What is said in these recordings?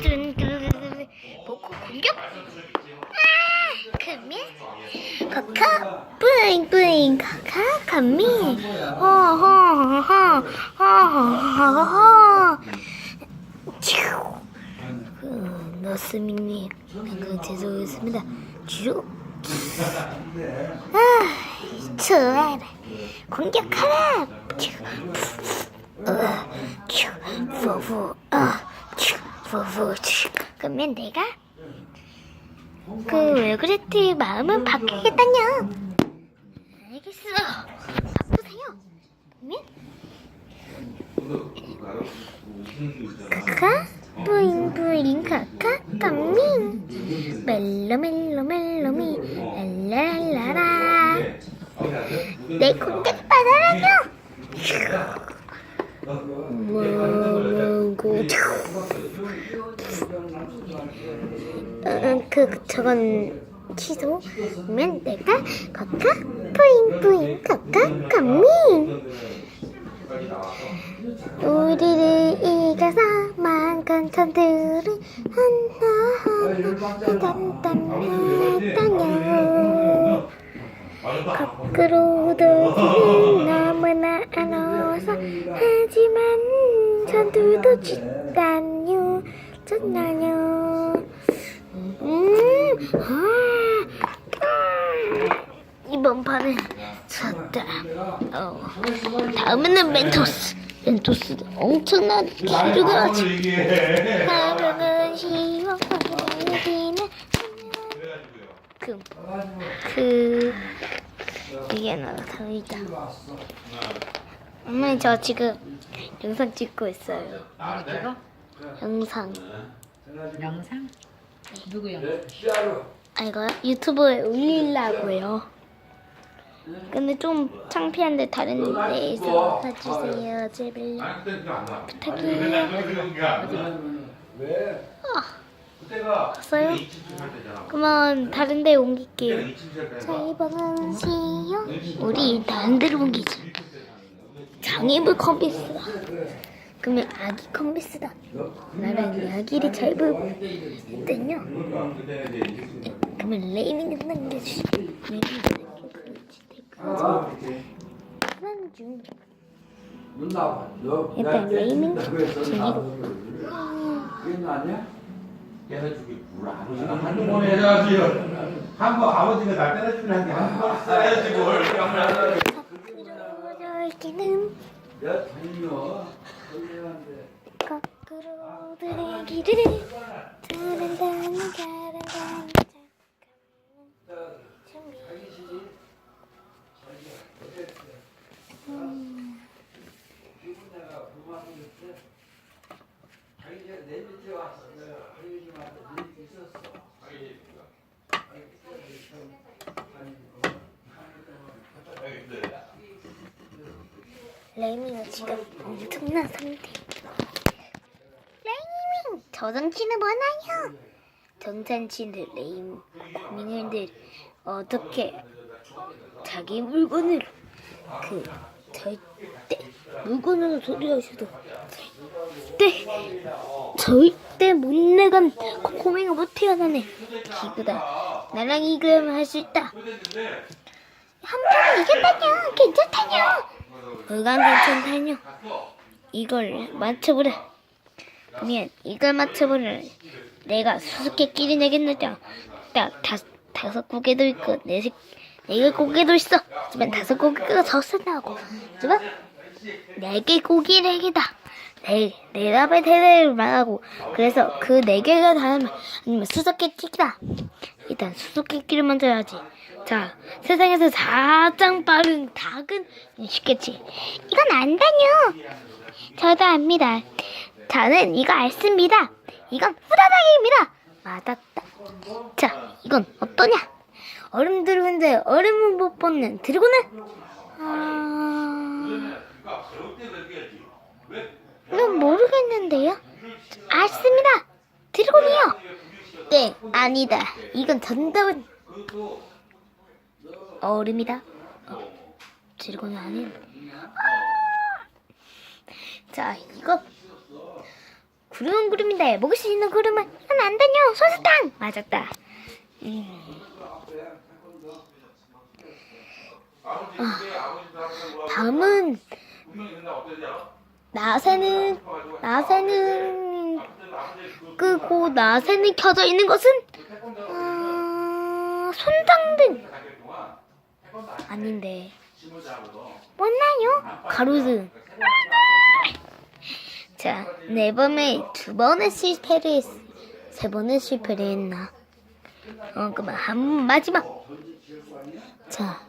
뚜루뚜루뚜루뚜루. 보고 공격. 아 그러면 카카 뿌잉 뿌잉. 카카 감미. 허허허허 허허허 그, 너스미님 그 죄송했습니다. 쭉 아, 좋아라. 공격하라. 쭉, 어, 쭉, 푸푸, 쭉. 그러면 내가 그 왜 그랬지 마음은 바뀌겠다냐 알겠어. 바꾸세요. 그러면 카카 뿌잉 뿌잉 카카 까밍. 멜로 멜로 멜로미 랄랄라라 내 공격 받아라뇨 뭐고 어, 그 저건 취소면 내가 카카 뿌잉 뿌잉 카카 까밍 우리를 이겨서 만간 천들을 하나 딴딴딴딴요 거꾸로도 지금 너무나 안 어서 하지만 전투도 짓다뇨 졌나요 음, 아, 아. 이번 판은 졌다 어. 다음에는 멘토스 멘토스 엄청난 기술을 가지 하루는 시원하기는 그, 그 이게 있다 엄마 저 지금 영상 찍고 있어요 이거? 영상 영상? 누구 영상? 아 이거요? 유튜브에 올리려고요. 근데 좀 창피한데 다른 데에서 봐주세요. 제발요 부탁해요. 봤어요? 그러면 다른 데 옮길게요. 자 이번은 시요? 우리 다른 데로 옮기자. 장애물 컴비스다 그러면 아기 컴비스다 나랑 아기를 잘 보고 있거든요 그러면 레이밍 남겨주시 레이밍 남겨주시 하는 중 일단 레이밍 즐기고 깨내주기 불안. 한번 해야지. 한번 아버지가 날 때려주면 한게 한번 써야지 뭘. 그러기는 거꾸로 들이기를 두른다는 가른다는 준비 음. 레이미가 지금 엄청난 상태. 레이밍! 저 정치는 뭐나요? 정찬치는 레임 국민들 어떻게 자기 물건을 그 절대 물건으로 소리하셔도 절대 절대 못 내간 코코맹이 못 태어나네 기구다. 나랑 이기면 할수 있다. 한 번 이겼다냐 괜찮다냐 그간 괜찮다뇨 이걸 맞춰보라 그러면 이걸 맞춰보라 내가 수수께끼리 내겠느냐 딱 다, 다섯 고개도 있고 네네 개 고개도 있어. 하지만 다섯 고개가 더 세다고. 하지만 네 개 고기 내기다. 네, 네 답의 대대를 말하고 그래서 그 네 개가 다르면 아니면 수수께끼다 일단 수수께끼를 만들어야지. 자 세상에서 가장 빠른 닭은 쉽겠지. 이건 안다뇨 저도 압니다. 저는 이거 알습니다. 이건 후다닥입니다. 맞았다. 자 이건 어떠냐? 얼음 들은데 얼음을 못 벗는 드래곤은 아... 이건 모르겠는데요. 알습니다. 드래곤이요 네 아니다 이건 정답은 얼음이다 어, 드래곤은 아닌 아! 자 이거 구름 구름인데 먹을 수 있는 구름은 하면 안 되뇨. 소스탕 맞았다. 음. 아, 다음은 나새는 나새는 끄고 나새는 켜져 있는 것은 어, 손장등 아닌데 뭐나요? 가로등 자, 네 번에 두 번의 실패를 했, 세 번의 실패를 했나? 어, 그만 한 마지막. 자,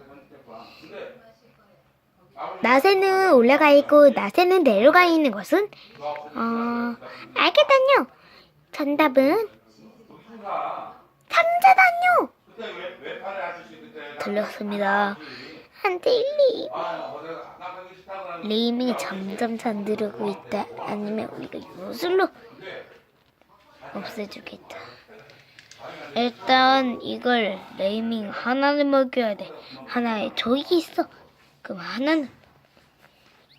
나새는 올라가 있고 나새는 내려가 있는 것은 어, 알겠다뇨. 정답은 삼자다뇨. 틀렸습니다. 한대 일리. 레이밍이 점점 잠들고 있다. 아니면 우리가 요술로 없애주겠다. 일단 이걸 레이밍 하나를 먹여야 돼. 하나에 저기 있어. 그럼 하나는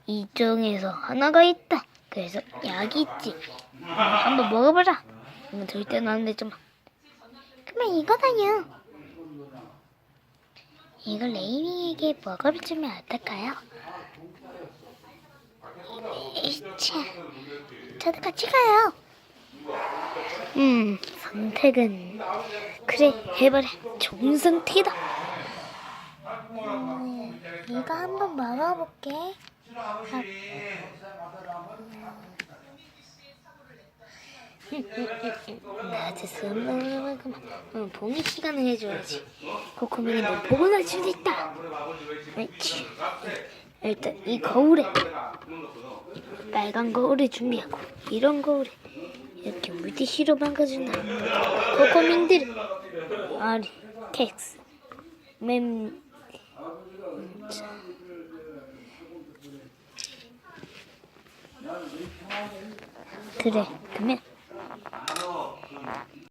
이쪽에서 하나가 있다. 그래서 약이 있지. 한번 먹어보자. 이건 절대 안 되죠. 그러면 이거다요. 이걸 레이밍에게 먹어주면 어떨까요? 이차 저도 같이 가요. 음, 선택은 그래 해버려. 좋은 선택이다. 음, 이거 한번 먹어볼게. 술 먹으면 응, 봉이 시간을 해줘야지. 코코미는 너 보고 날 수도 있다. 옳지. 일단 이 거울에 빨간 거울을 준비하고 이런 거울에 이렇게 물티슈로 막아준다. 코코민들 아리 텍스 맴. 그래 그러면 拿到了